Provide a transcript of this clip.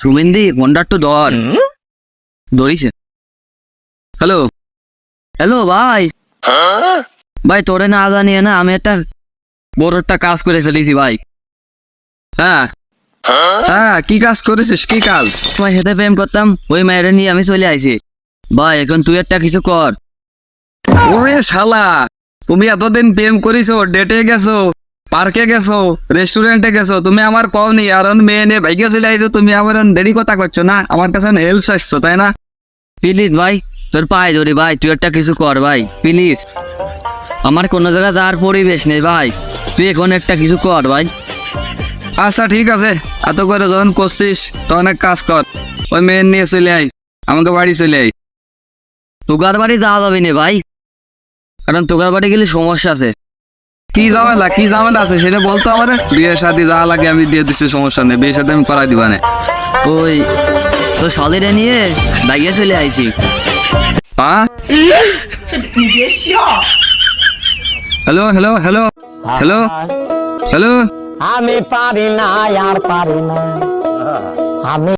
সুমেন্দি ফোনটা একটু ধর ধরিছে। হ্যালো? হ্যালো ভাই? ভাই তোরে না জানিয়ে না আমি একটা বড় একটা কাজ করে ফেলেছি ভাই। হ্যাঁ? হ্যাঁ? কি কাজ করেছিস? কি কাজ? তোমার সাথে প্রেম করতাম ওই মায়ের নিয়ে আমি চলে আইছি। ভাই এখন তুই একটা কিছু কর। ওরে শালা তুমি এতদিন প্রেম করিছো ডেটে গেছো। পার্কে গেছো রেস্টুরেন্টে গেছো তুমি আমার কও নি আর মেয়ে নিয়ে ভাইকে চলে আইছো তুমি আমার দেরি কথা করছ না আমার কাছে হেল্প চাইছো তাই না? প্লিজ ভাই তোর পায়ে ধরি ভাই তুই একটা কিছু কর ভাই প্লিজ আমার কোনো জায়গায় যাওয়ার পরিবেশ নেই ভাই তুই এখন একটা কিছু কর ভাই। আচ্ছা ঠিক আছে এত করে যখন করছিস তখন এক কাজ কর ওই মেয়ের নিয়ে চলে আই আমাকে বাড়ি চলে আই তোকার বাড়ি যাওয়া যাবে না ভাই কারণ তোকার বাড়ি গেলে সমস্যা আছে। কি ঝামেলা কি ঝামেলা আছে? সেটা বলতো আমার? বিয়ের সাথে যা লাগে আমি দিয়ে দিচ্ছি সমস্যা নেই। বিয়ের সাথে আমি করাই দিবা না। ওই তো শালিরে নিয়ে দাগিয়ে চলে আইছি। হ্যাঁ hello hello hello hello hello আমি পারি না আর পারি না। আমি